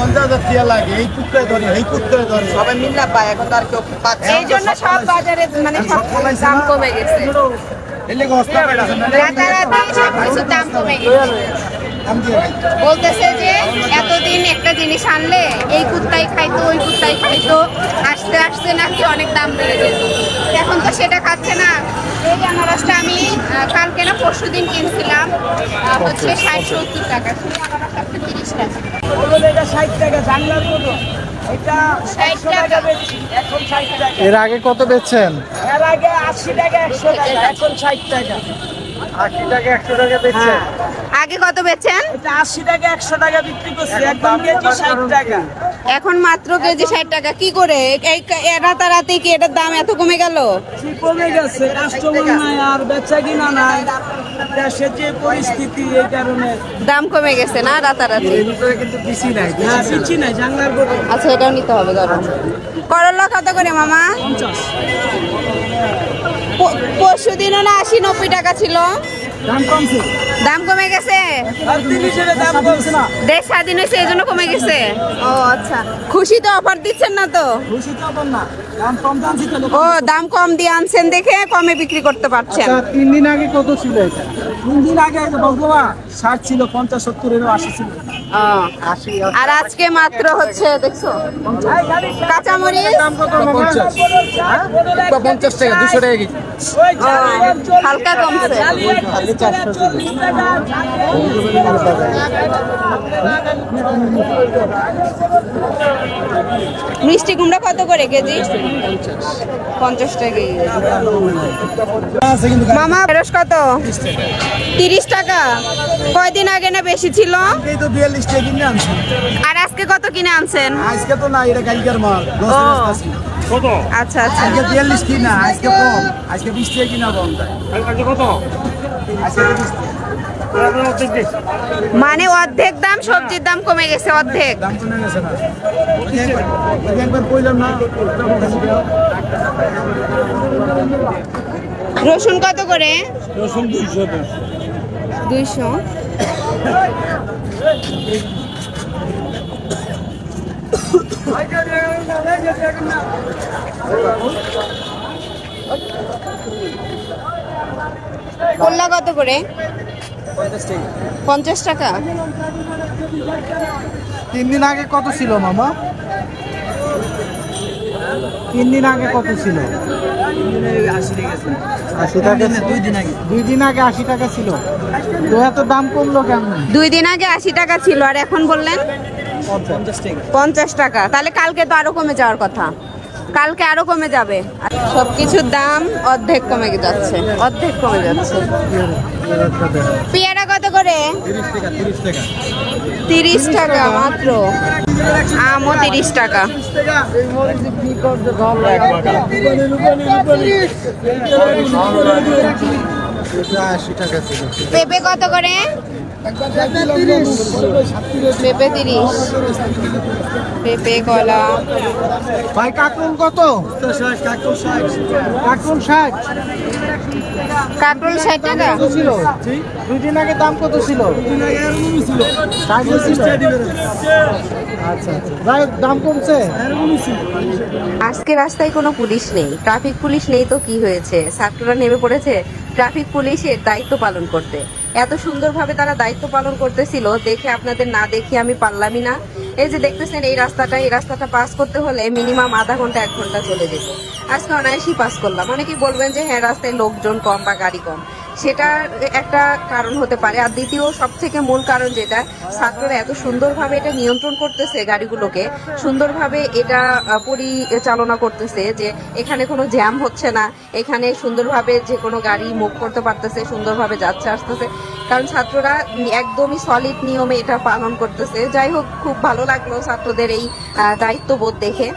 পঞ্চাশ হাজার টিয়া লাগে এই কুত্তায় ধরে এই কুত্তায় ধরে সবাই মিল্লা পায় এখন তো আর কেউ পাচ্ছে এই জন্য সব বাজারে মানে সব দাম কমে গেছে। রাতারাতি সব কিছুর দাম কমে গেছে। বলতেছে যে এতদিন একটা জিনিস আনলে এই কুত্তাই খাইতো ওই কুত্তাই খাইতো আসতে আসতে নাকি অনেক দাম বেড়ে যেত। এখন তো সেটা খাচ্ছে না। এই আনারসটা আমি কালকে না পরশু দিন কিনছিলাম হচ্ছে ষাট সত্তর টাকা। শুধু আনারসটা তিরিশ টাকা। এটা ষাট টাকা জানলার মতো এটা 60 টাকা। বেশি এখন ষাট টাকা। এর আগে কত বেচছেন? এর আগে আশি টাকা একশো টাকা এখন ষাট টাকা। আশি টাকা একশো টাকা বেচছেন? আগে কত বেচেন? এটা আশি টাকা একশো টাকা বিক্রি করছি। একদম কেজি ষাট টাকা। এখন মাত্র কেজি ষাট টাকা। কি করে? এই রাতারাতি কি এটার দাম এত কমে গেল? কমে গেছে। কাস্টমার নাই আর বেচা কিনা নাই। যে পরিস্থিতি এই কারণে। দাম কমে গেছে না রাতারাতি? কিন্তু নাই পিছি নাই। জানলার বড় আচ্ছা এটাও নিতে হবে ধরো। করলা কত করে মামা? পরশু দিনও না আশি নব্বই টাকা ছিল? দাম কমছে। কমে গেছে? আর তিরিশের দাম দেশ স্বাধীন হয়েছে এই জন্য কমে গেছে? ও আচ্ছা। খুশি তো অফার দিচ্ছেন না তো? খুশি তো আবার না। দাম কম দামছি তো ও দাম কম দিয়ে আনছেন দেখে কমে বিক্রি করতে পারছেন। আচ্ছা তিন দিন আগে কত ছিল এটা? তিন দিন আগে ষাট ছিল পঞ্চাশ সত্তরেরও আশি ছিল। আর আজকে মাত্র হচ্ছে দেখছ? কাঁচামরিচ? পঞ্চাশ। পঞ্চাশ টাকা দুশো টাকা কেজি। ও, কমছে মিষ্টি কুমড়া কত করে কেজি? পঞ্চাশ টাকা। মামা ঢেঁড়স কত? তিরিশ টাকা। কয়দিন আগে না বেশি ছিল? আর আজকে কত কিনে আনছেন? আজকে তো না এটা কালকের মাল। আচ্ছা আচ্ছা। আজকে বিয়াল্লিশ কিনা আজকে কম। আজকে বিশ টাকা কিনা কম আজকে তো বিশ টাকা। মানে অর্ধেক দাম সবজির দাম কমে গেছে অর্ধেক। দাম কমে গেছে না। একবার- ওই যে একবার কইলাম না রসুন কত করে? রসুন দুইশো। দুইশো। করলা কত করে? পঞ্চাশ টাকা। তিন দিন আগে কত ছিল মামা? তিন দিন আগে কত ছিল? দুই দিন আগে। দুই দিন আগে আশি টাকা ছিল। তো এত দাম কমলো কেমন? দুই দিন আগে আশি টাকা ছিল আর এখন বললেন? পঞ্চাশ টাকা। তাহলে কালকে তো আরও কমে যাওয়ার কথা। কালকে আরও কমে যাবে। সব কিছুর দাম অর্ধেক কমে যাচ্ছে। অর্ধেক কমে যাচ্ছে। পেয়ারা কত করে? তিরিশ টাকা মাত্র। আমও তিরিশ টাকা। পেঁপে কত করে? পেঁপে তিরিশ। পেঁপে কলা। ভাই কাকুন কত? কাকুন ষাট? কাঁকরোল ষাট টাকা? ছিল দুই দিন আগে দাম কত ছিল? আচ্ছা আচ্ছা। দাম কমছে? আজকে রাস্তায় কোনো পুলিশ নেই। ট্রাফিক পুলিশ নেই তো কি হয়েছে? ছাত্ররা নেমে পড়েছে। ট্রাফিক পুলিশের দায়িত্ব পালন করতে। এত সুন্দরভাবে তারা দায়িত্ব পালন করতেছিল দেখে আপনাদের না দেখে আমি পারলামই না। এই যে দেখতেছেন, এই রাস্তাটা এই রাস্তাটা পাস করতে হলে মিনিমাম আধা ঘণ্টা, এক ঘণ্টা চলে যেত। আজকে অনায়াসই পাস করলাম। অনেকেই বলবেন যে হ্যাঁ রাস্তায় লোকজন কম বা গাড়ি কম। সেটা একটা কারণ হতে পারে। আর দ্বিতীয় সব থেকে মূল কারণ যেটা, ছাত্ররা এত সুন্দরভাবে এটা নিয়ন্ত্রণ করতেছে গাড়িগুলোকে, সুন্দরভাবে এটা পরিচালনা করতেছে যে, এখানে কোনো জ্যাম হচ্ছে না, এখানে সুন্দরভাবে যে কোনো গাড়ি মুভ করতে পারতেছে, সুন্দরভাবে যাচ্ছে, আসতেছে। কারণ ছাত্ররা একদমই সলিড নিয়মে এটা পালন করতেছে। যাই হোক, খুব ভালো লাগল ছাত্রদের এই দায়িত্ববোধ দেখে।